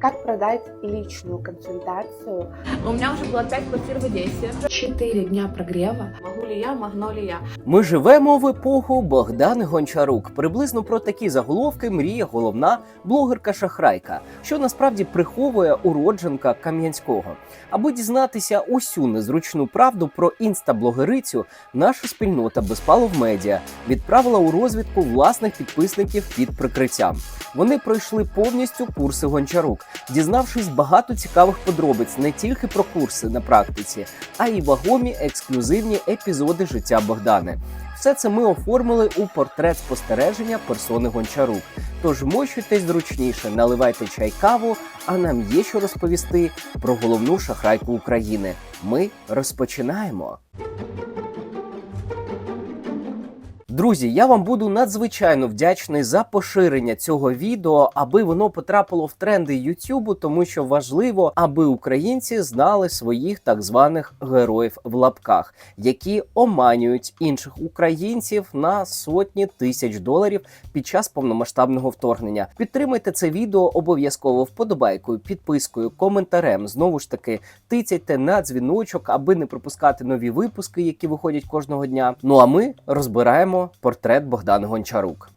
Как продать личную консультацию? У меня уже было 5 квартир в Одессе. Четыре дня прогрева. Могу ли я, могу ли я? Ми живемо в епоху Богдани Гончарук. Приблизно про такі заголовки мріє головна блогерка-шахрайка, що насправді приховує уродженка Кам'янського. Аби дізнатися усю незручну правду про інстаблогерицю, наша спільнота Безпалов Медіа відправила у розвідку власних підписників під прикриттям. Вони пройшли повністю курси Гончарук, дізнавшись багато цікавих подробиць не тільки про курси на практиці, а й вагомі ексклюзивні епізоди життя Богдани. Все це ми оформили у портрет спостереження персони Гончарук. Тож мощуйтесь зручніше, наливайте чай каву, а нам є що розповісти про головну шахрайку України. Ми розпочинаємо. Друзі, я вам буду надзвичайно вдячний за поширення цього відео, аби воно потрапило в тренди Ютубу, тому що важливо, аби українці знали своїх так званих героїв в лапках, які оманюють інших українців на сотні тисяч доларів під час повномасштабного вторгнення. Підтримайте це відео обов'язково вподобайкою, підпискою, коментарем. Знову ж таки, тицяйте на дзвіночок, аби не пропускати нові випуски, які виходять кожного дня. Ну а ми розбираємо портрет Богдани Гончарук.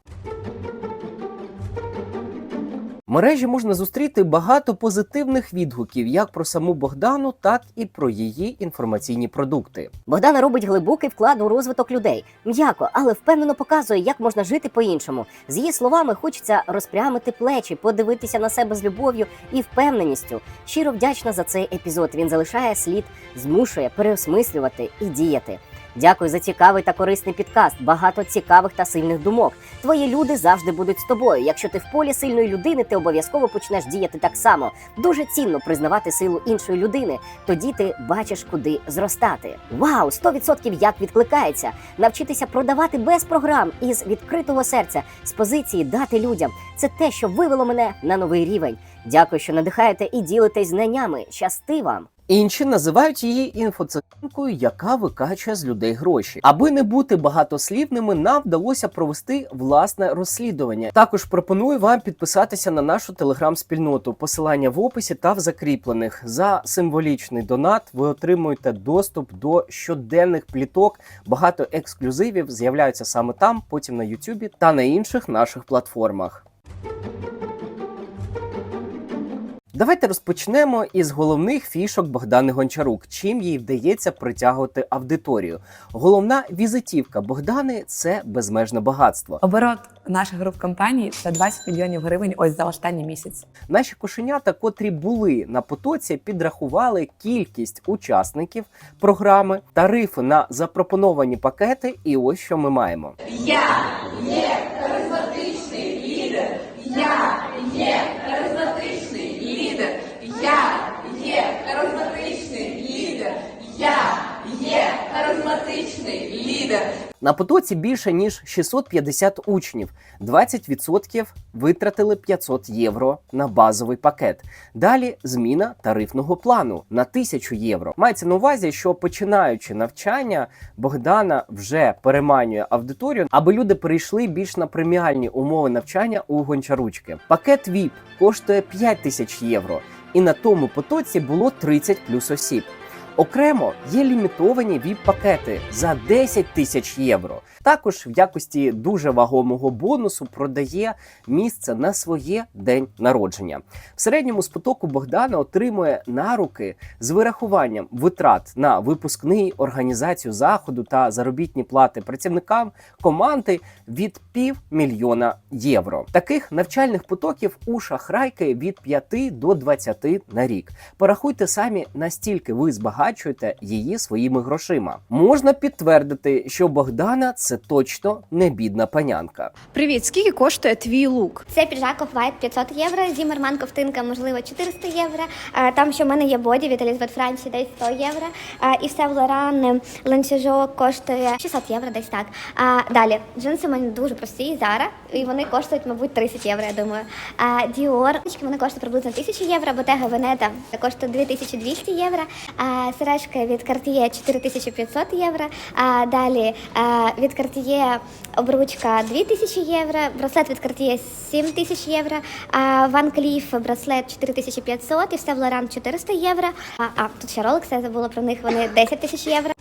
В мережі можна зустріти багато позитивних відгуків як про саму Богдану, так і про її інформаційні продукти. Богдана робить глибокий вклад у розвиток людей. М'яко, але впевнено показує, як можна жити по-іншому. З її словами, хочеться розпрямити плечі, подивитися на себе з любов'ю і впевненістю. Щиро вдячна за цей епізод. Він залишає слід, змушує переосмислювати і діяти. Дякую за цікавий та корисний підкаст. Багато цікавих та сильних думок. Твої люди завжди будуть з тобою. Якщо ти в полі сильної людини, ти обов'язково почнеш діяти так само. Дуже цінно признавати силу іншої людини. Тоді ти бачиш, куди зростати. Вау, 100% як відкликається. Навчитися продавати без програм із відкритого серця з позиції дати людям. Це те, що вивело мене на новий рівень. Дякую, що надихаєте і ділитесь знаннями. Щасти вам! Інші називають її інфоциганкою, яка викачує з людей гроші. Аби не бути багатослівними, нам вдалося провести власне розслідування. Також пропоную вам підписатися на нашу телеграм-спільноту. Посилання в описі та в закріплених. За символічний донат ви отримуєте доступ до щоденних пліток. Багато ексклюзивів з'являються саме там, потім на Ютубі та на інших наших платформах. Давайте розпочнемо із головних фішок Богдани Гончарук, чим їй вдається притягувати аудиторію. Головна візитівка Богдани це безмежне багатство. Оборот наших груп компаній це 20 мільйонів гривень ось за останній місяць. Наші кошенята, котрі були на потоці, підрахували кількість учасників програми, тарифи на запропоновані пакети. І ось що ми маємо. На потоці більше ніж 650 учнів. 20% витратили 500 євро на базовий пакет. Далі зміна тарифного плану на 1000 євро. Мається на увазі, що починаючи навчання, Богдана вже переманює аудиторію, аби люди перейшли більш на преміальні умови навчання у гончаручки. Пакет VIP коштує 5000 євро, і на тому потоці було 30 плюс осіб. Окремо є лімітовані віп-пакети за 10 тисяч євро. Також в якості дуже вагомого бонусу продає місце на своє день народження. В середньому з потоку Богдана отримує на руки з вирахуванням витрат на випускний, організацію заходу та заробітні плати працівникам команди від півмільйона євро. Таких навчальних потоків у шахрайки від 5 до 20 на рік. Порахуйте самі, настільки ви збагачуєте її своїми грошима. Можна підтвердити, що Богдана це точно не бідна панянка. Привіт, скільки коштує твій лук? Це піджак Off-White 500 євро, Зімерман ковтинка, можливо, 400 євро. А, Там ще в мене є боді від Елізабет Франції, десь 100 євро. А, І все в Лоран ланцюжок коштує 600 євро, десь так. А, Далі, джинси в мене дуже прості, Зара, і вони коштують, мабуть, 30 євро, я думаю. А Діор, вони коштують приблизно 1000 євро, Bottega Veneta коштує 2200 євро, а сережки від Cartier 4500 євро, а далі від Cartier обручка 2000 євро, браслет від Cartier 7000 євро, а Van Cleef браслет 4500 і Стев Лоран 400 євро. А, а тут ще Rolex, я забула про них, вони 10 тисяч євро.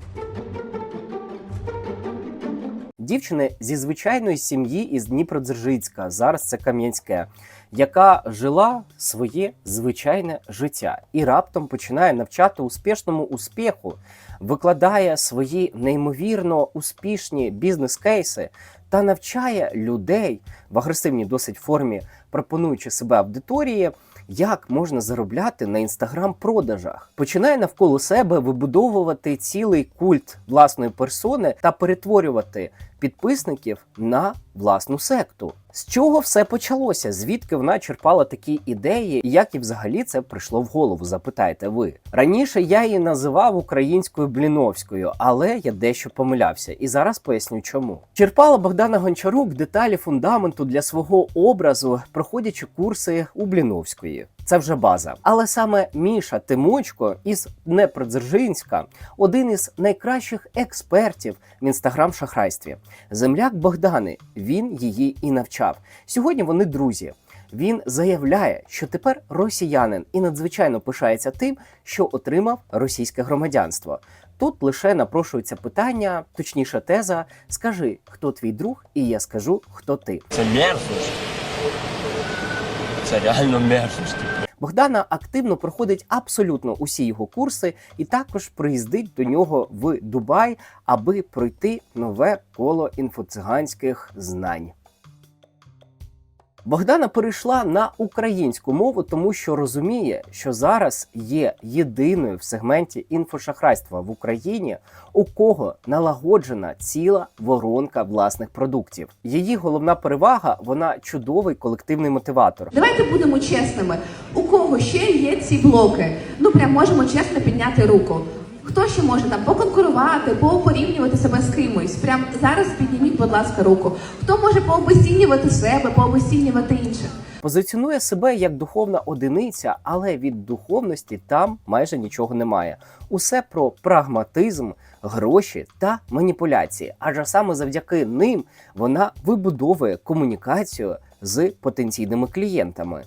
Дівчини зі звичайної сім'ї із Дніпродзержинська, зараз це Кам'янське, яка жила своє звичайне життя і раптом починає навчати успішному успіху, викладає свої неймовірно успішні бізнес-кейси та навчає людей в агресивній досить формі, пропонуючи себе аудиторії. Як можна заробляти на інстаграм-продажах? Починає навколо себе вибудовувати цілий культ власної персони та перетворювати підписників на власну секту. З чого все почалося? Звідки вона черпала такі ідеї, і як і взагалі це прийшло в голову? Запитаєте ви раніше? Я її називав українською бліновською, але я дещо помилявся, і зараз поясню, чому черпала Богдана Гончарук деталі фундаменту для свого образу, проходячи курси у Бліновської. Це вже база. Але саме Міша Тимочко із Днепродзержинська один із найкращих експертів в інстаграм-шахрайстві. Земляк Богдани, він її і навчав. Сьогодні вони друзі. Він заявляє, що тепер росіянин і надзвичайно пишається тим, що отримав російське громадянство. Тут лише напрошується питання, точніше теза: скажи, хто твій друг, і я скажу, хто ти. Це мерзость. Це реально мерзость. Богдана активно проходить абсолютно усі його курси і також приїздить до нього в Дубай, аби пройти нове коло інфоциганських знань. Богдана перейшла на українську мову, тому що розуміє, що зараз є єдиною в сегменті інфошахрайства в Україні, у кого налагоджена ціла воронка власних продуктів. Її головна перевага вона чудовий колективний мотиватор. Давайте будемо чесними. У кого ще є ці блоки? Ну прям можемо чесно підняти руку. Хто ще може там поконкурувати, порівнювати себе з кимось? Прям зараз підніміть, будь ласка, руку. Хто може пообесцінювати себе, пообесцінювати інших? Позиціонує себе як духовна одиниця, але від духовності там майже нічого немає. Усе про прагматизм, гроші та маніпуляції. Адже саме завдяки ним вона вибудовує комунікацію з потенційними клієнтами.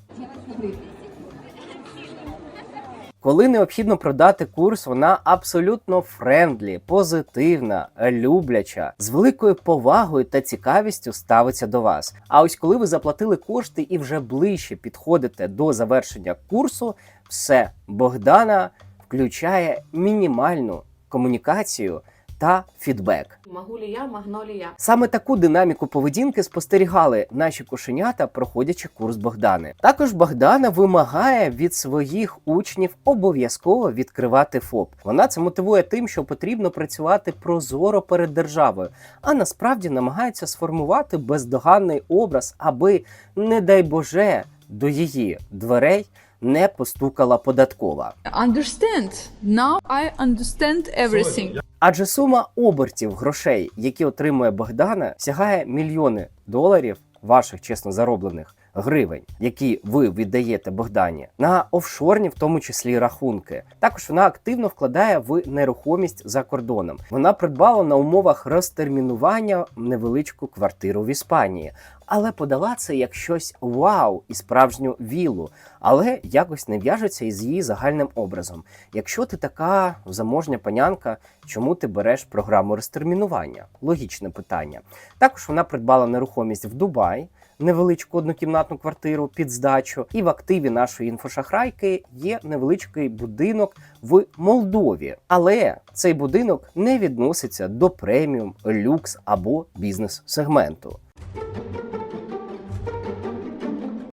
Коли необхідно продати курс, вона абсолютно френдлі, позитивна, любляча, з великою повагою та цікавістю ставиться до вас. А ось коли ви заплатили кошти і вже ближче підходите до завершення курсу, все Богдана включає мінімальну комунікацію та фідбек. Магулія, магнолія. Саме таку динаміку поведінки спостерігали наші кошенята, проходячи курс Богдани. Також Богдана вимагає від своїх учнів обов'язково відкривати ФОП. Вона це мотивує тим, що потрібно працювати прозоро перед державою, а насправді намагається сформувати бездоганний образ, аби, не дай Боже, до її дверей не постукала податкова. Understand. Now I understand everything. Адже сума обертів грошей, які отримує Богдана, сягає мільйони доларів ваших чесно зароблених гривень, які ви віддаєте Богдані на офшорні, в тому числі рахунки. Також вона активно вкладає в нерухомість за кордоном. Вона придбала на умовах розтермінування невеличку квартиру в Іспанії. Але подала це як щось вау і справжню вілу, але якось не в'яжеться із її загальним образом. Якщо ти така заможня панянка, чому ти береш програму розтермінування? Логічне питання. Також вона придбала нерухомість в Дубай, невеличку однокімнатну квартиру під здачу. І в активі нашої інфошахрайки є невеличкий будинок в Молдові. Але цей будинок не відноситься до преміум, люкс або бізнес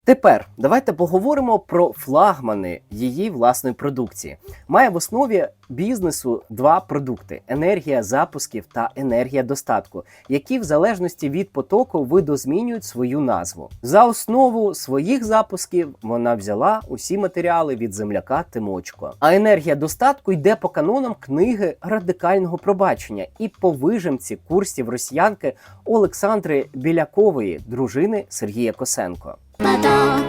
Тепер давайте поговоримо про флагмани її власної продукції. Має в основі бізнесу два продукти: енергія запусків та енергія достатку, які в залежності від потоку видозмінюють свою назву. За основу своїх запусків вона взяла усі матеріали від земляка Тимочко. А енергія достатку йде по канонам книги радикального пробачення і по вижимці курсів росіянки Олександри Білякової, дружини Сергія Косенко. Поток.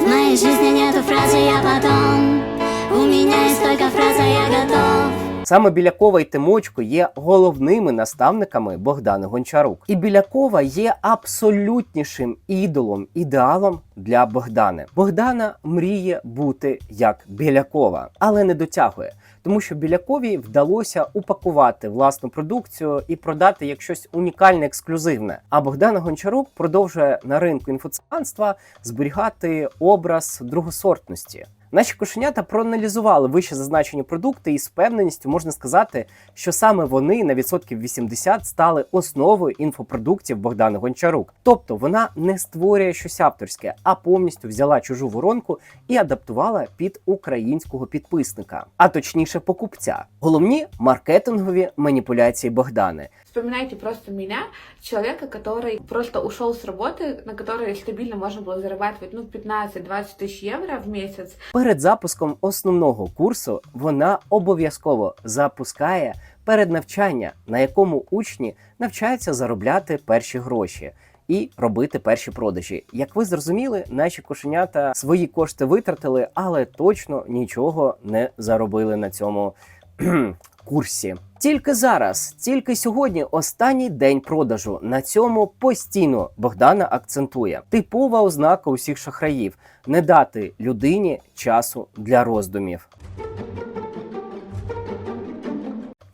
В моей жизни нету фразы «я потом» У меня есть только фраза «я готов» Саме Білякова і Тимочко є головними наставниками Богдани Гончарук. І Білякова є абсолютнішим ідолом, ідеалом для Богдани. Богдана мріє бути як Білякова, але не дотягує. Тому що Біляковій вдалося упакувати власну продукцію і продати як щось унікальне, ексклюзивне. А Богдана Гончарук продовжує на ринку інфоциганства зберігати образ другосортності. Наші кошенята проаналізували вище зазначені продукти, і з впевненістю можна сказати, що саме вони на відсотків 80 стали основою інфопродуктів Богдани Гончарук. Тобто вона не створює щось авторське, а повністю взяла чужу воронку і адаптувала під українського підписника, а точніше покупця. Головні маркетингові маніпуляції Богдани. Вспоминайте просто меня, человека, который просто ушел с работы, на которой стабильно можно было зарабатывать ну 15-20 тысяч евро в месяц. Перед запуском основного курсу вона обов'язково запускає переднавчання, на якому учні навчаються заробляти перші гроші. І робити перші продажі. Як ви зрозуміли, наші кошенята свої кошти витратили, але точно нічого не заробили на цьому кхм, курсі. Тільки зараз, тільки сьогодні, останній день продажу. На цьому постійно Богдана акцентує. Типова ознака усіх шахраїв не дати людині часу для роздумів.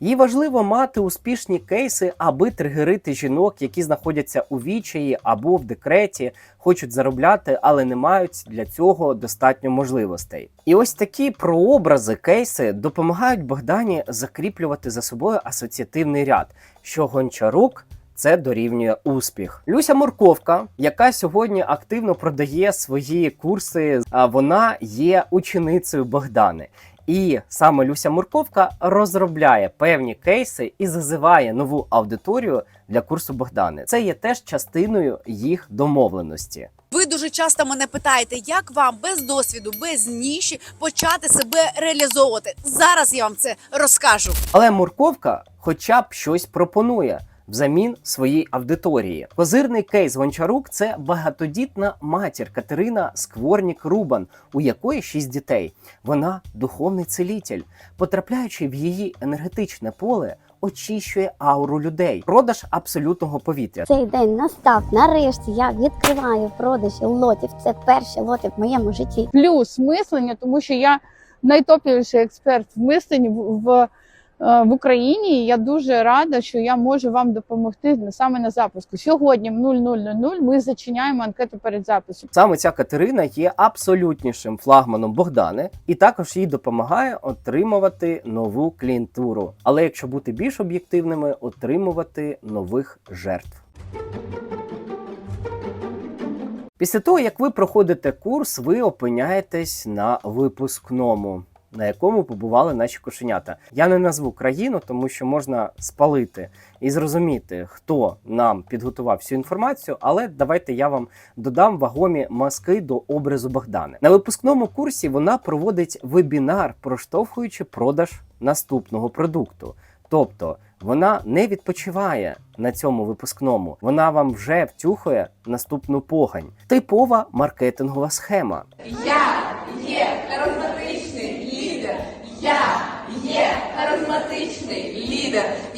Їй важливо мати успішні кейси, аби тригерити жінок, які знаходяться у вічаї або в декреті, хочуть заробляти, але не мають для цього достатньо можливостей. І ось такі прообрази, кейси допомагають Богдані закріплювати за собою асоціативний ряд, що гончарук. Це дорівнює успіх. Люся Морковка, яка сьогодні активно продає свої курси, вона є ученицею Богдани. І саме Люся Морковка розробляє певні кейси і зазиває нову аудиторію для курсу Богдани. Це є теж частиною їх домовленості. Ви дуже часто мене питаєте, як вам без досвіду, без ніші почати себе реалізовувати. Зараз я вам це розкажу. Але Морковка хоча б щось пропонує. Взамін своїй аудиторії. Козирний кейс Гончарук це багатодітна матір Катерина Скворнік Рубан, у якої шість дітей. Вона духовний целітель, потрапляючи в її енергетичне поле, очищує ауру людей. Продаж абсолютного повітря. Цей день настав. Нарешті я відкриваю продажі лотів. Це перші лоти в моєму житті. Плюс мислення, тому що я найтоповіший експерт в мисленні в, в, е, Україні. І я дуже рада, що я можу вам допомогти саме на запуску. Сьогодні в 00.00 ми зачиняємо анкету перед записом. Саме ця Катерина є абсолютнішим флагманом Богдани, і також їй допомагає отримувати нову клієнтуру. Але якщо бути більш об'єктивними, отримувати нових жертв. Після того, як ви проходите курс, ви опиняєтесь на випускному, на якому побували наші кошенята. Я не назву країну, тому що можна спалити і зрозуміти, хто нам підготував всю інформацію. Але давайте я вам додам вагомі маски до образу Богдани. На випускному курсі вона проводить вебінар, проштовхуючи продаж наступного продукту. Тобто вона не відпочиває на цьому випускному, вона вам вже втюхує наступну погань. Типова маркетингова схема.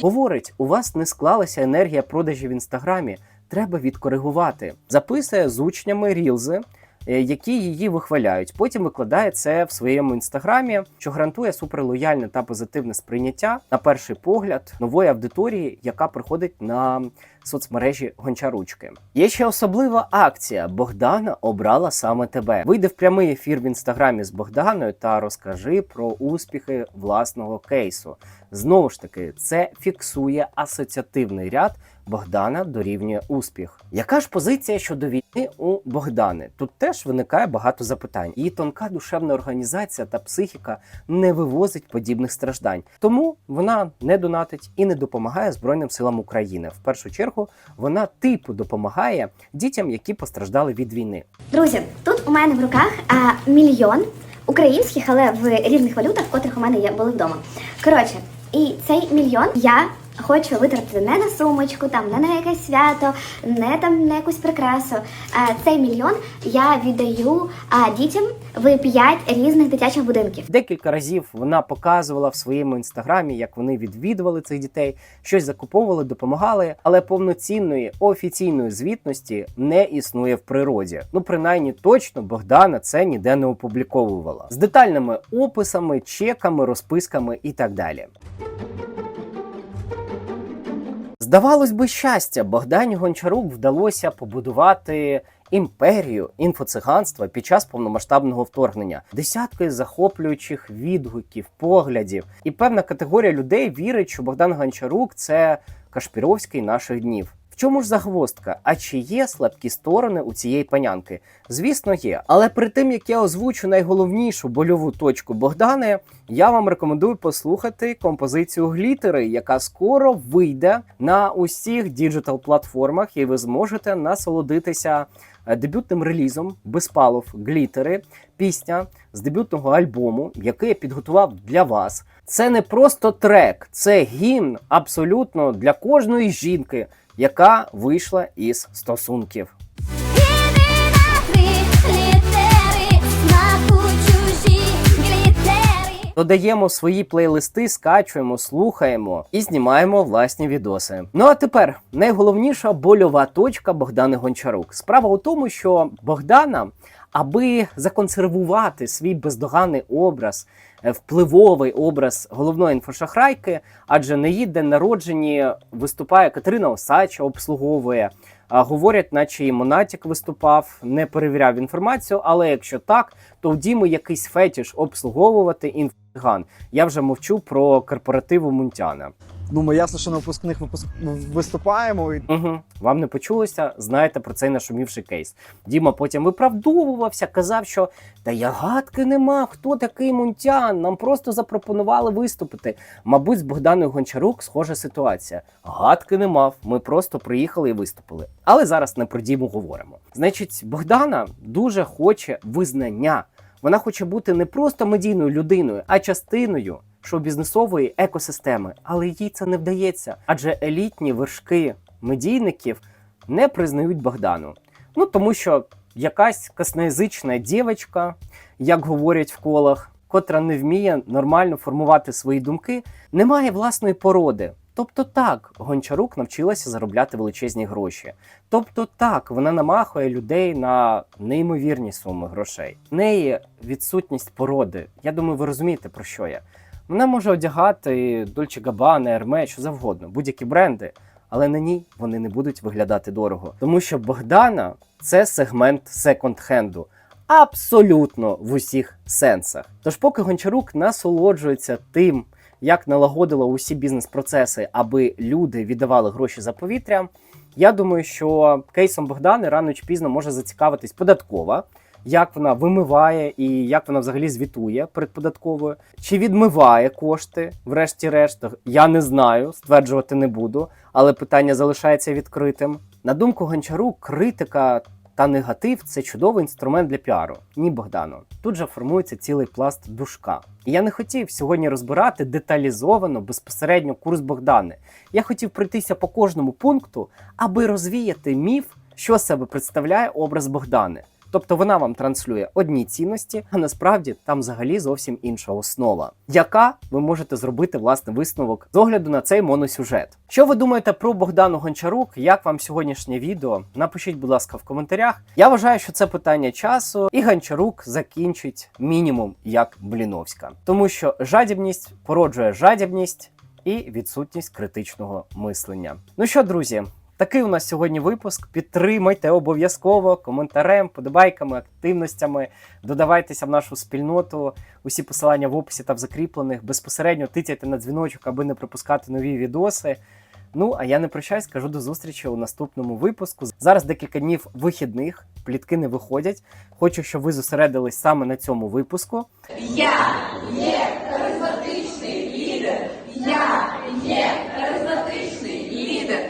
Говорить, у вас не склалася енергія продажів в інстаграмі. Треба відкоригувати. Записує з учнями рілзи, е, які її вихваляють. Потім викладає це в своєму інстаграмі, що гарантує суперлояльне та позитивне сприйняття на перший погляд нової аудиторії, яка приходить на соцмережі Гончаручки. Є ще особлива акція Богдана обрала саме тебе. Вийди в прямий ефір в інстаграмі з Богданою та розкажи про успіхи власного кейсу. Знову ж таки, це фіксує асоціативний ряд Богдана дорівнює успіх. Яка ж позиція щодо війни у Богдани? Тут теж виникає багато запитань. Її тонка душевна організація та психіка не вивозить подібних страждань, тому вона не донатить і не допомагає Збройним силам України. В першу чергу вона типу допомагає дітям, які постраждали від війни. Друзі, тут у мене в руках а, мільйон українських, але в різних валютах, котрих у мене є були вдома. Коротше, і цей мільйон я хочу витратити не на сумочку, там не на якесь свято, не там на якусь прикрасу. А, цей мільйон я віддаю дітям в п'ять різних дитячих будинків. Декілька разів вона показувала в своєму інстаграмі, як вони відвідували цих дітей, щось закуповували, допомагали, але повноцінної офіційної звітності не існує в природі. Ну, принаймні, точно Богдана це ніде не опубліковувала з детальними описами, чеками, розписками і так далі. Здавалось би, щастя, Богдані Гончарук вдалося побудувати імперію інфоциганства під час повномасштабного вторгнення. Десятки захоплюючих відгуків, поглядів. І певна категорія людей вірить, що Богдан Гончарук це Кашпіровський наших днів. Чому ж загвоздка? А чи є слабкі сторони у цієї панянки? Звісно, є. Але перед тим як я озвучу найголовнішу больову точку Богдани, я вам рекомендую послухати композицію Глітери, яка скоро вийде на усіх діджитал платформах, і ви зможете насолодитися дебютним релізом Безпалов Глітери, пісня з дебютного альбому, який я підготував для вас. Це не просто трек, це гімн абсолютно для кожної жінки, яка вийшла із стосунків. Додаємо свої плейлисти, скачуємо, слухаємо і знімаємо власні відоси. Ну а тепер найголовніша больова точка Богдани Гончарук. Справа у тому, що Богдана, аби законсервувати свій бездоганний образ, е, впливовий образ головної інфошахрайки, адже на її день народження виступає Катерина Осача, обслуговує. Говорять, наче і Монатік виступав, не перевіряв інформацію. Але якщо так, то в Діми якийсь фетіш обслуговувати інфоган. Я вже мовчу про корпоративу Мунтяна. Ну, ми ясно, що на випускних випуск... виступаємо. І... Угу. Вам не почулося? Знаєте про цей нашумівший кейс. Діма потім виправдовувався, казав, що та я гадки нема, хто такий Мунтян. Нам просто запропонували виступити. Мабуть, з Богданою Гончарук схожа ситуація. Гадки не мав. Ми просто приїхали і виступили. Але зараз не про Діму говоримо. Значить, Богдана дуже хоче визнання. Вона хоче бути не просто медійною людиною, а частиною шоу-бізнесової екосистеми. Але їй це не вдається, адже елітні вершки медійників не признають Богдану. Ну тому що якась косноязична дівчинка, як говорять в колах, котра не вміє нормально формувати свої думки, не має власної породи. Тобто так, Гончарук навчилася заробляти величезні гроші. Тобто так, вона намахує людей на неймовірні суми грошей. В неї відсутність породи. Я думаю, ви розумієте про що я. Вона може одягати Dolce Gabbana, Hermès, що завгодно, будь-які бренди, але на ній вони не будуть виглядати дорого. Тому що Богдана це сегмент секонд-хенду. Абсолютно в усіх сенсах. Тож, поки Гончарук насолоджується тим, як налагодила усі бізнес-процеси, аби люди віддавали гроші за повітря, я думаю, що кейсом Богдани рано чи пізно може зацікавитись податкова, як вона вимиває і як вона взагалі звітує перед податковою, чи відмиває кошти, врешті-решт, я не знаю, стверджувати не буду, але питання залишається відкритим. На думку Гончару, критика та негатив це чудовий інструмент для піару. Ні, Богдано. Тут же формується цілий пласт душка. І я не хотів сьогодні розбирати деталізовано безпосередньо курс Богдани. Я хотів пройтися по кожному пункту, аби розвіяти міф, що себе представляє образ Богдани. Тобто вона вам транслює одні цінності, а насправді там взагалі зовсім інша основа, яка ви можете зробити власне висновок з огляду на цей моносюжет. Що ви думаєте про Богдану Гончарук? Як вам сьогоднішнє відео? Напишіть, будь ласка, в коментарях. Я вважаю, що це питання часу, і Гончарук закінчить мінімум як Бліновська, тому що жадібність породжує жадібність і відсутність критичного мислення. Ну що, друзі? Такий у нас сьогодні випуск. Підтримайте обов'язково коментарем, подобайками, активностями. Додавайтеся в нашу спільноту. Усі посилання в описі та в закріплених. Безпосередньо тицяйте на дзвіночок, аби не пропускати нові відоси. Ну, а я не прощаюсь, кажу до зустрічі у наступному випуску. Зараз декілька днів вихідних, плітки не виходять. Хочу, щоб ви зосередились саме на цьому випуску. Я є харизматичний лідер. Я є харизматичний лідер.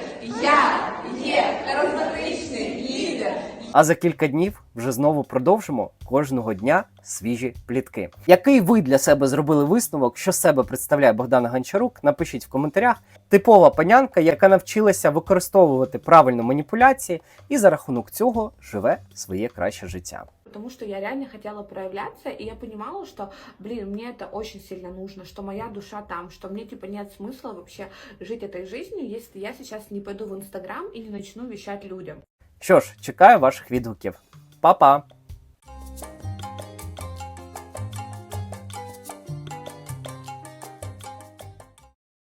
Я є харизматичний лідер. А за кілька днів вже знову продовжимо кожного дня свіжі плітки. Який ви для себе зробили висновок, що з себе представляє Богдана Гончарук? Напишіть в коментарях. Типова панянка, яка навчилася використовувати правильно маніпуляції, і за рахунок цього живе своє краще життя. Потому что я реально хотела проявляться, и я понимала, что, блин, мне это очень сильно нужно, что моя душа там, что мне, типа, нет смысла вообще жить этой жизнью, если я сейчас не пойду в Инстаграм и не начну вещать людям. Що ж, чекаю ваших відгуків. Па-па!